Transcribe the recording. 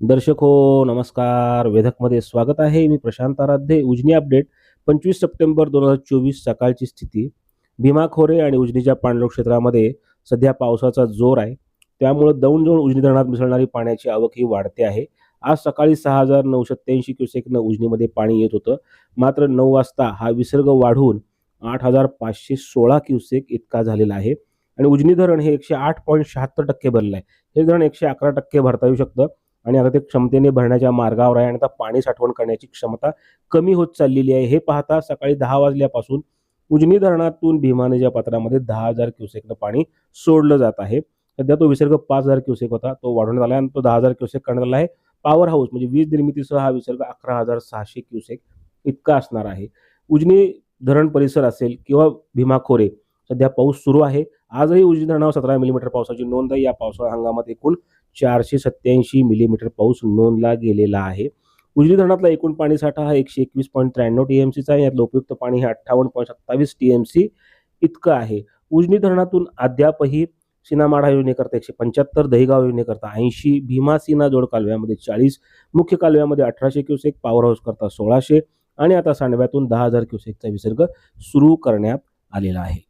दर्शक हो नमस्कार. वेधकमध्ये स्वागत आहे. मी प्रशांत आराध्ये. उजनी अपडेट. पंचवीस सप्टेंबर दोन हजार चोवीस सकाळची स्थिती. भीमा खोरे आणि उजनीच्या पाणलोट क्षेत्रामध्ये सध्या पावसाचा जोर आहे. त्यामुळं दौंड जवळ उजनी धरणात मिसळणारी पाण्याची आवक ही वाढते आहे. आज सकाळी सहा हजार नऊशे त्र्याऐंशी क्युसेकनं उजनीमध्ये पाणी येत होतं. मात्र नऊ वाजता हा विसर्ग वाढून आठ हजार पाचशे सोळा क्युसेक इतका झालेला आहे. आणि उजनी धरण हे एकशे आठ पॉईंट शहात्तर टक्के भरलं आहे हे धरण एकशे अकरा टक्के भरता येऊ शकतं. आणि आता ते क्षमतेने भरण्याच्या मार्गावर आहे आणि आता पाणी साठवण करण्याची क्षमता कमी होत चाललेली आहे. हे पाहता सकाळी दहा वाजल्यापासून उजनी धरणातून भीमानेच्या पात्रामध्ये दहा हजार क्युसेकनं पाणी सोडलं जात आहे. सध्या तो विसर्ग पाच हजार क्युसेक होता. तो वाढवण्यात आला आणि तो दहा हजार क्युसेक करण्यात आला आहे. पॉवर हाऊस म्हणजे वीज निर्मितीसह हा विसर्ग अकरा हजार सहाशे क्युसेक इतका असणार आहे. उजनी धरण परिसर असेल किंवा भीमा खोरे सध्या पाऊस सुरू आहे. आजही उजनी धरणावर सतरा मिलीमीटर पावसाची नोंद आहे. या पावसाळा हंगामात एकूण चारशे सत्याऐंशी मिलीमीटर पाऊस नोंदला गेलेला आहे. उजनी धरणातला एकूण पाणीसाठा हा एकशे एकवीस पॉईंट त्र्याण्णव टीएमसीचा आहे. यातलं उपयुक्त पाणी हे अठ्ठावन्न पॉईंट सत्तावीस टीएमसी इतकं आहे. उजनी धरणातून अद्यापही सीनामाढा योजनेकरता एकशे पंच्याहत्तर दहीगाव योजनेकरता ऐंशी भीमा सीना जोड कालव्यामध्ये चाळीस मुख्य कालव्यामध्ये अठराशे क्युसेक पॉवर हाऊस करता सोळाशे आणि आता सांडव्यातून दहा हजार क्युसेकचा विसर्ग सुरू करण्यात आलेला आहे.